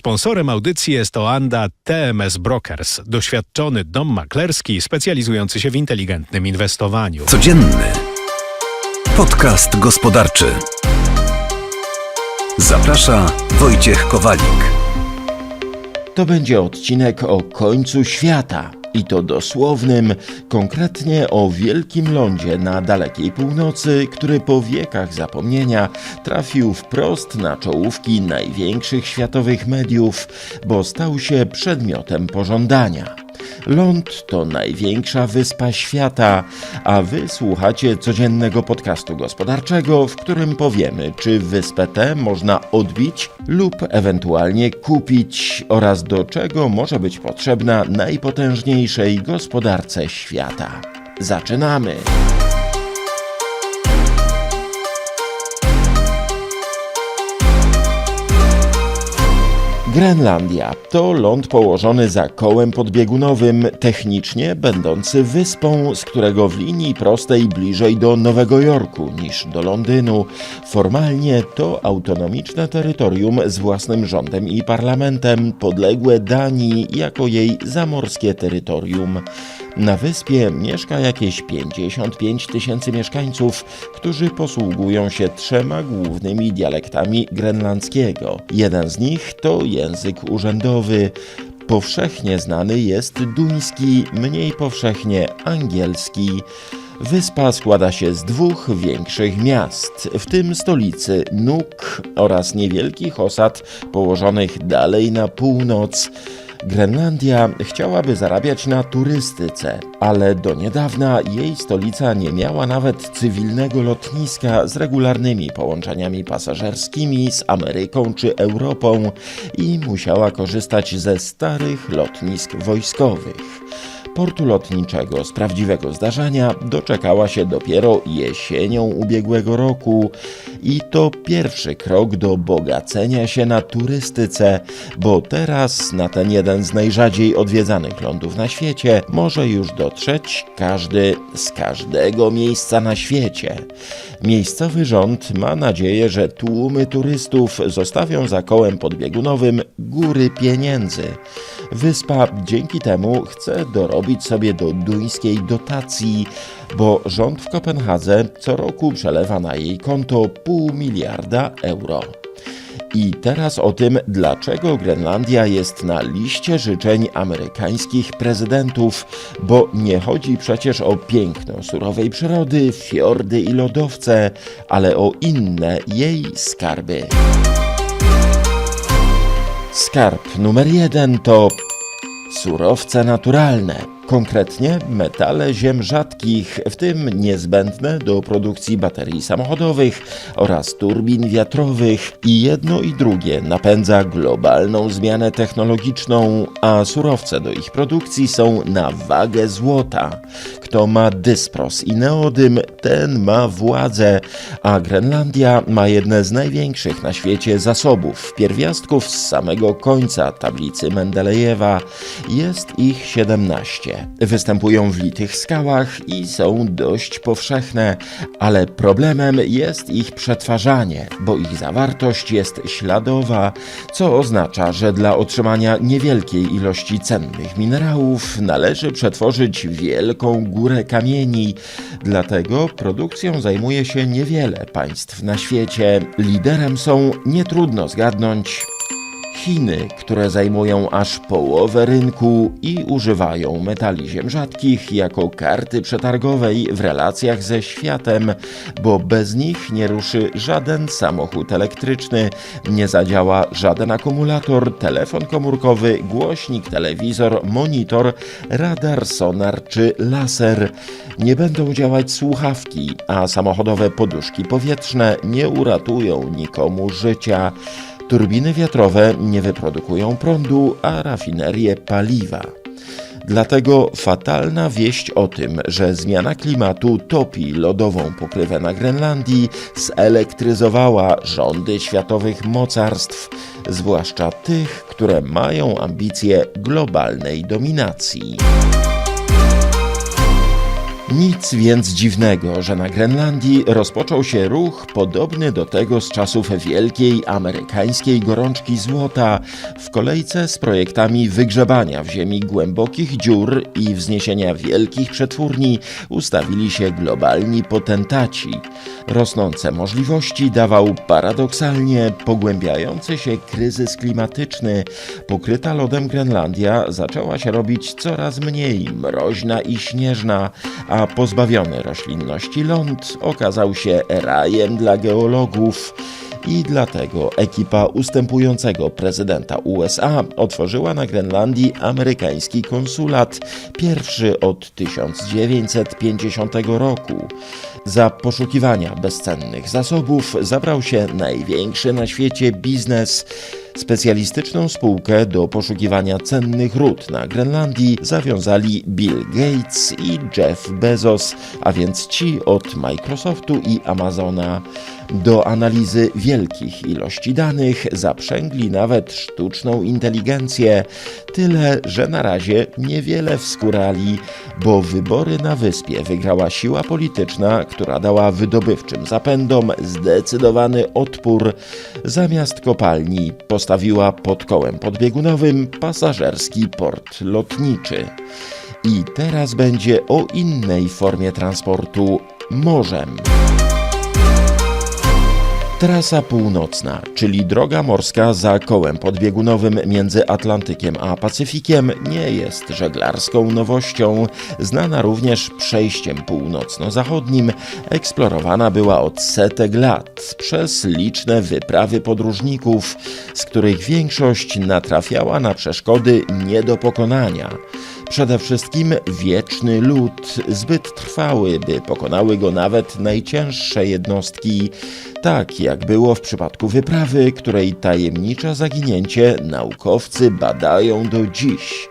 Sponsorem audycji jest Oanda TMS Brokers, doświadczony dom maklerski specjalizujący się w inteligentnym inwestowaniu. Codzienny podcast gospodarczy. Zaprasza Wojciech Kowalik. To będzie odcinek o końcu świata. I to dosłownym, konkretnie o wielkim lądzie na dalekiej północy, który po wiekach zapomnienia trafił wprost na czołówki największych światowych mediów, bo stał się przedmiotem pożądania. Ląd to największa wyspa świata, a wy słuchacie codziennego podcastu gospodarczego, w którym powiemy, czy wyspę tę można odbić lub ewentualnie kupić oraz do czego może być potrzebna najpotężniejszej gospodarce świata. Zaczynamy! Grenlandia to ląd położony za kołem podbiegunowym, technicznie będący wyspą, z którego w linii prostej bliżej do Nowego Jorku niż do Londynu. Formalnie to autonomiczne terytorium z własnym rządem i parlamentem, podległe Danii jako jej zamorskie terytorium. Na wyspie mieszka jakieś 55 tysięcy mieszkańców, którzy posługują się trzema głównymi dialektami grenlandzkiego. Jeden z nich to język urzędowy. Powszechnie znany jest duński, mniej powszechnie angielski. Wyspa składa się z dwóch większych miast, w tym stolicy Nuuk oraz niewielkich osad położonych dalej na północ. Grenlandia chciałaby zarabiać na turystyce, ale do niedawna jej stolica nie miała nawet cywilnego lotniska z regularnymi połączeniami pasażerskimi z Ameryką czy Europą i musiała korzystać ze starych lotnisk wojskowych. Portu lotniczego z prawdziwego zdarzenia doczekała się dopiero jesienią ubiegłego roku i to pierwszy krok do bogacenia się na turystyce, bo teraz na ten jeden z najrzadziej odwiedzanych lądów na świecie może już dotrzeć każdy z każdego miejsca na świecie. Miejscowy rząd ma nadzieję, że tłumy turystów zostawią za kołem podbiegunowym góry pieniędzy. Wyspa dzięki temu chce dorobić sobie do duńskiej dotacji, bo rząd w Kopenhadze co roku przelewa na jej konto pół miliarda euro. I teraz o tym, dlaczego Grenlandia jest na liście życzeń amerykańskich prezydentów, bo nie chodzi przecież o piękno surowej przyrody, fiordy i lodowce, ale o inne jej skarby. Skarb numer jeden to surowce naturalne, konkretnie metale ziem rzadkich, w tym niezbędne do produkcji baterii samochodowych oraz turbin wiatrowych. I jedno i drugie napędza globalną zmianę technologiczną, a surowce do ich produkcji są na wagę złota. Kto ma dyspros i neodym, ten ma władzę, a Grenlandia ma jedne z największych na świecie zasobów pierwiastków z samego końca tablicy Mendelejewa. Jest ich 17. Występują w litych skałach i są dość powszechne, ale problemem jest ich przetwarzanie, bo ich zawartość jest śladowa, co oznacza, że dla otrzymania niewielkiej ilości cennych minerałów należy przetworzyć wielką górę kamieni. Dlatego produkcją zajmuje się niewiele państw na świecie. Liderem są, nie trudno zgadnąć, Chiny, które zajmują aż połowę rynku i używają metali ziem rzadkich jako karty przetargowej w relacjach ze światem, bo bez nich nie ruszy żaden samochód elektryczny, nie zadziała żaden akumulator, telefon komórkowy, głośnik, telewizor, monitor, radar, sonar czy laser. Nie będą działać słuchawki, a samochodowe poduszki powietrzne nie uratują nikomu życia. Turbiny wiatrowe nie wyprodukują prądu, a rafinerie paliwa. Dlatego fatalna wieść o tym, że zmiana klimatu topi lodową pokrywę na Grenlandii, zelektryzowała rządy światowych mocarstw, zwłaszcza tych, które mają ambicje globalnej dominacji. Nic więc dziwnego, że na Grenlandii rozpoczął się ruch podobny do tego z czasów wielkiej amerykańskiej gorączki złota w kolejce z projektami wygrzebania w ziemi głębokich dziur i wzniesienia wielkich przetwórni ustawili się globalni potentaci. Rosnące możliwości dawał paradoksalnie pogłębiający się kryzys klimatyczny. Pokryta lodem Grenlandia zaczęła się robić coraz mniej mroźna i śnieżna, a pozbawiony roślinności ląd okazał się rajem dla geologów. I dlatego ekipa ustępującego prezydenta USA otworzyła na Grenlandii amerykański konsulat, pierwszy od 1950 roku. Za poszukiwania bezcennych zasobów zabrał się największy na świecie biznes. Specjalistyczną spółkę do poszukiwania cennych ród na Grenlandii zawiązali Bill Gates i Jeff Bezos, a więc ci od Microsoftu i Amazona. Do analizy wielkich ilości danych zaprzęgli nawet sztuczną inteligencję, tyle że na razie niewiele wskurali, bo wybory na wyspie wygrała siła polityczna, która dała wydobywczym zapędom zdecydowany odpór. Zamiast kopalni postawiła pod kołem podbiegunowym pasażerski port lotniczy. I teraz będzie o innej formie transportu morzem. Trasa północna, czyli droga morska za kołem podbiegunowym między Atlantykiem a Pacyfikiem, nie jest żeglarską nowością. Znana również przejściem północno-zachodnim, eksplorowana była od setek lat przez liczne wyprawy podróżników, z których większość natrafiała na przeszkody nie do pokonania. Przede wszystkim wieczny lód, zbyt trwały, by pokonały go nawet najcięższe jednostki, tak jak było w przypadku wyprawy, której tajemnicze zaginięcie naukowcy badają do dziś.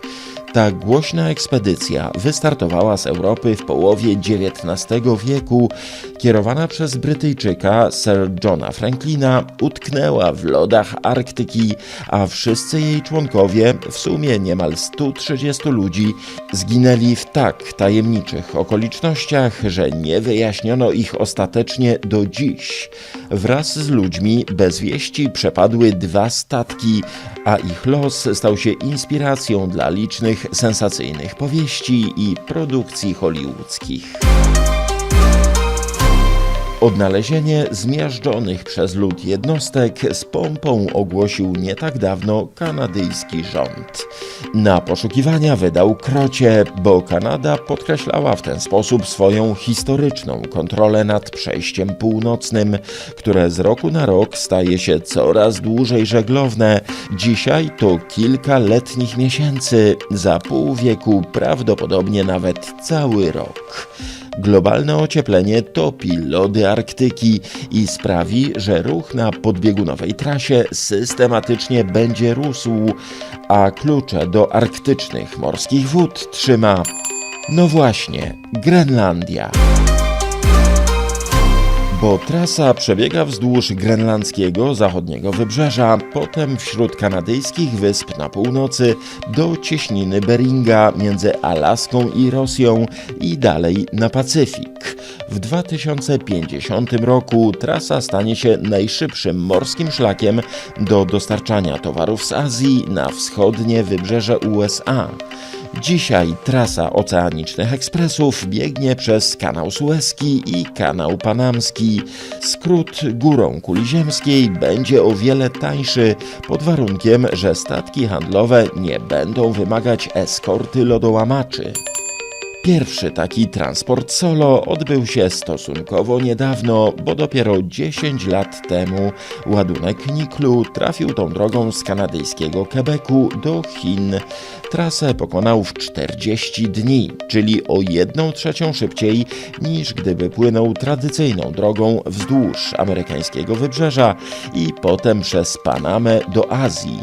Ta głośna ekspedycja wystartowała z Europy w połowie XIX wieku. Kierowana przez Brytyjczyka Sir Johna Franklina, utknęła w lodach Arktyki, a wszyscy jej członkowie, w sumie niemal 130 ludzi, zginęli w tak tajemniczych okolicznościach, że nie wyjaśniono ich ostatecznie do dziś. Wraz z ludźmi bez wieści przepadły dwa statki, a ich los stał się inspiracją dla licznych sensacyjnych powieści i produkcji hollywoodzkich. Odnalezienie zmiażdżonych przez lud jednostek z pompą ogłosił nie tak dawno kanadyjski rząd. Na poszukiwania wydał krocie, bo Kanada podkreślała w ten sposób swoją historyczną kontrolę nad przejściem północnym, które z roku na rok staje się coraz dłużej żeglowne. Dzisiaj to kilka letnich miesięcy, za pół wieku prawdopodobnie nawet cały rok. Globalne ocieplenie topi lody Arktyki i sprawi, że ruch na podbiegunowej trasie systematycznie będzie rósł, a klucze do arktycznych morskich wód trzyma, no właśnie, Grenlandia bo trasa przebiega wzdłuż grenlandzkiego zachodniego wybrzeża, potem wśród kanadyjskich wysp na północy do cieśniny Beringa między Alaską i Rosją i dalej na Pacyfik. W 2050 roku trasa stanie się najszybszym morskim szlakiem do dostarczania towarów z Azji na wschodnie wybrzeże USA. Dzisiaj trasa oceanicznych ekspresów biegnie przez kanał Suezki i kanał Panamski. Skrót górą kuli ziemskiej będzie o wiele tańszy, pod warunkiem, że statki handlowe nie będą wymagać eskorty lodołamaczy. Pierwszy taki transport solo odbył się stosunkowo niedawno, bo dopiero 10 lat temu ładunek niklu trafił tą drogą z kanadyjskiego Quebecu do Chin. Trasę pokonał w 40 dni, czyli o 1 trzecią szybciej niż gdyby płynął tradycyjną drogą wzdłuż amerykańskiego wybrzeża i potem przez Panamę do Azji.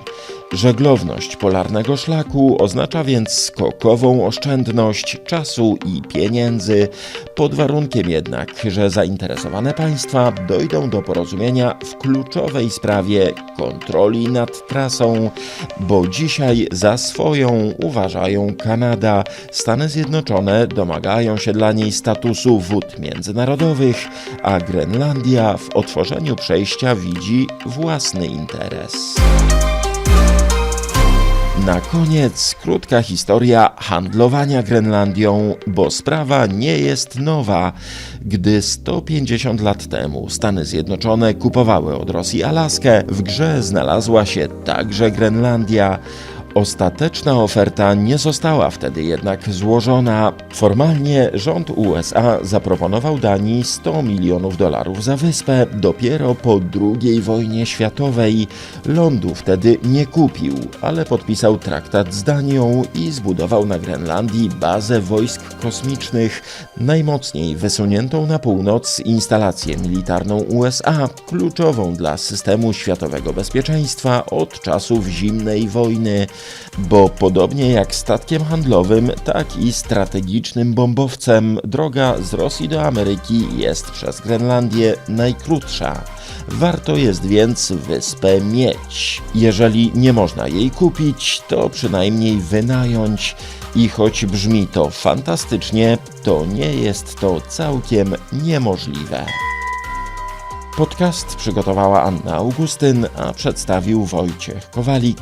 Żeglowność polarnego szlaku oznacza więc skokową oszczędność czasu i pieniędzy, pod warunkiem jednak, że zainteresowane państwa dojdą do porozumienia w kluczowej sprawie kontroli nad trasą, bo dzisiaj za swoją uważają Kanada, Stany Zjednoczone domagają się dla niej statusu wód międzynarodowych, a Grenlandia w otworzeniu przejścia widzi własny interes. Na koniec krótka historia handlowania Grenlandią, bo sprawa nie jest nowa. Gdy 150 lat temu Stany Zjednoczone kupowały od Rosji Alaskę, w grze znalazła się także Grenlandia. Ostateczna oferta nie została wtedy jednak złożona. Formalnie rząd USA zaproponował Danii 100 milionów dolarów za wyspę dopiero po II wojnie światowej. Lądu wtedy nie kupił, ale podpisał traktat z Danią i zbudował na Grenlandii bazę wojsk kosmicznych, najmocniej wysuniętą na północ instalację militarną USA, kluczową dla systemu światowego bezpieczeństwa od czasów zimnej wojny bo podobnie jak statkiem handlowym, tak i strategicznym bombowcem droga z Rosji do Ameryki jest przez Grenlandię najkrótsza. Warto jest więc wyspę mieć. Jeżeli nie można jej kupić, to przynajmniej wynająć. I choć brzmi to fantastycznie, to nie jest to całkiem niemożliwe. Podcast przygotowała Anna Augustyn, a przedstawił Wojciech Kowalik.